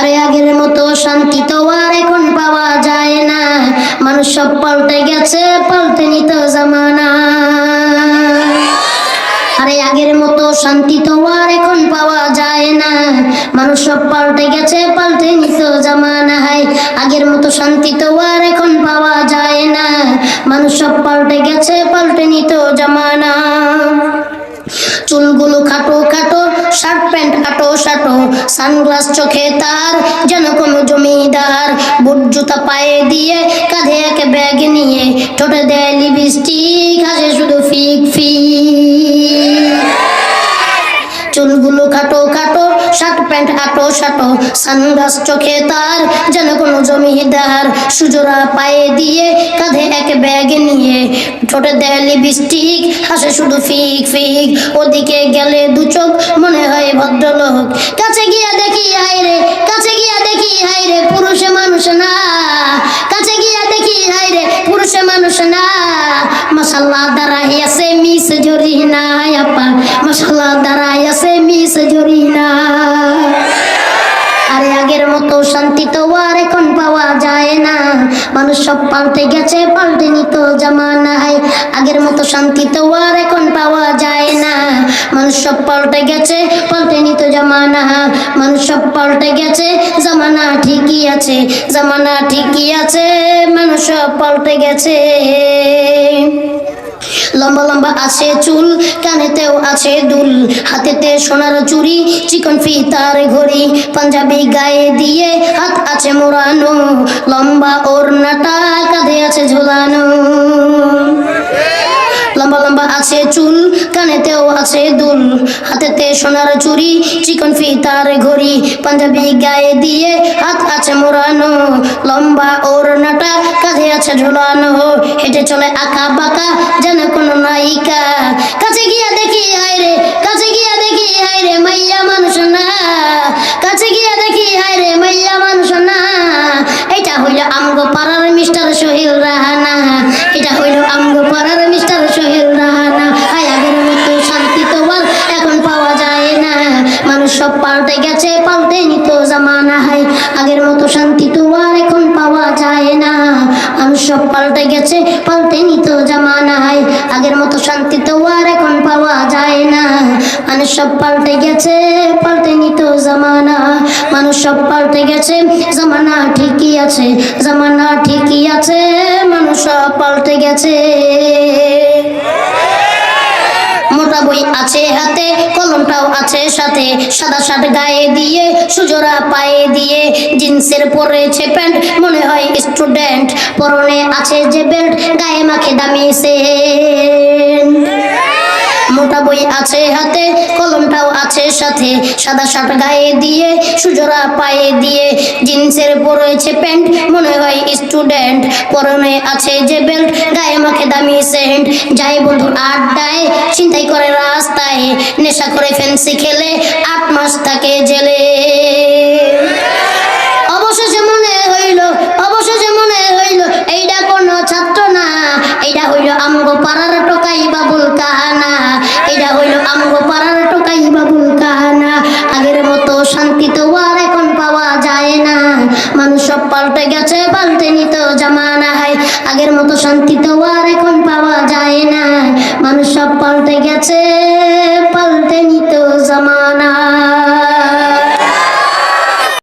আরে আগের মতো শান্তি তো আর এখন পাওয়া যায় না। মানুষ সব পাল্টে গেছে, পাল্টে নিত জামানা। আরে আগের মতো শান্তি তো আর এখন পাওয়া যায় না। মানুষ সব পাল্টে গেছে, পাল্টে নিত জামানা। হাই আগের মতো শান্তি তো আর এখন পাওয়া যায় না। মানুষ সব পাল্টে গেছে, পাল্টে নিত জামানা। চুলগুলো খাটো খাটো, শার্ট প্যান্ট খাটো সাটো সানগ্লাস চোখে তার, যেন কোনো জমিদার বুট জুতা পায়ে দিয়ে কাঁধে এক ব্যাগ নিয়ে ঠোঁটে দেয় লিপস্টিক হাসে শুধু ফিক ফিক। প্যান্ট আটো সাটো সানগ্লাস চোখে তার, যেন কোনো জমিদার সুজোরা পায়ে দিয়ে কাঁধে এক ব্যাগ নিয়ে। ঠোঁটে দেয় লিপস্টিক হাসে শুধু ফিক ফিক, ওদিকে গেলে দু চোখ, মনে হয় ভদ্রলোক। কাছে গিয়া দেখি হাইরে কাছে গিয়া দেখি হাইরে পুরুষে মানুষ না। কাছে গিয়া দেখি হাইরে পুরুষে মানুষ না। মশাল্লা দাঁড়াই আছে মিস জরি না আপা। মশাল্লা দাঁড়াই আগের মতো শান্তি তো আর এখন পাওয়া যায় না। মানুষ সব পাল্টে গেছে, পাল্টে নিত জামানায়। আগের মতো শান্তি তো আর এখন পাওয়া যায় না। মানুষ সব পাল্টে গেছে, পাল্টে নিত জামানা মানুষ সব পাল্টে গেছে, জামানা ঠিকই আছে, জামানা ঠিকই আছে, মানুষ সব পাল্টে গেছে। লম্বা লম্বা আছে চুল, কানেতেও আছে দুল। হাতেতে সোনার চুরি চিকন ফিতার ঘড়ি, পাঞ্জাবি গায়ে দিয়ে হাত আছে মোড়ানো। লম্বা ওর নাটা কাঁধে আছে ঝোলানো। লম্বা লম্বা আছে চুল, কানেতেও আছে দুল। হাতেতে সোনার চুরি, চিকন ফিতার ঘড়ি। পাঞ্জাবি গায়ে দিয়ে হাত আছে মোড়ানো। লম্বা ওর নাটা কাঁধে আছে ঝোলানো। হেঁটে চলে আঁকা বাঁকা যেন কোনো মতো শান্তি তো আর এখন পাওয়া যায় না। মানুষ সব পাল্টে গেছে, পাল্টে নিত জামানা। মানুষ সব পাল্টে গেছে, জামানা ঠিকই আছে, জামানা ঠিকই আছে, মানুষ সব পাল্টে গেছে। মোটা বই আছে হাতে, কলমটাও আছে সাথে, সাদা শার্ট গায়ে দিয়ে সুজোরা পায়ে দিয়ে, জিন্সের পরেছে প্যান্ট, মনে হয় স্টুডেন্ট পরনে আছে যে বেল্ট গায়ে মাখে দামি সেন্ট মোটা বই আছে হাতে, কলমটাও আছে সাথে। সাদা শার্ট গায়ে দিয়ে সুজোরা পায়ে দিয়ে। জিন্সের পরেছে প্যান্ট, মনে হয় স্টুডেন্ট। পরনে আছে যে বেল্ট, গায়ে মাখে দামি সেন্ট। যাই বন্ধু আড্ডায় চিন্তাই করে রাস্তায়। নেশা করে ফেন্সি খেলে আট মাস তাকে জেলে। এইটা কোনো ছাত্র না। এইটা হইল আমগো পাড়ার পাড়ার টোকাই বাবুল কাহানা। আগের মতো শান্তি তো আর এখন পাওয়া যায় না। মানুষ সব পাল্টে গেছে, পাল্টে নিত জামানা হয়। আগের মতো শান্তি তো আর এখন পাওয়া যায় না। মানুষ সব পাল্টে গেছে, পাল্টে নিত জামানা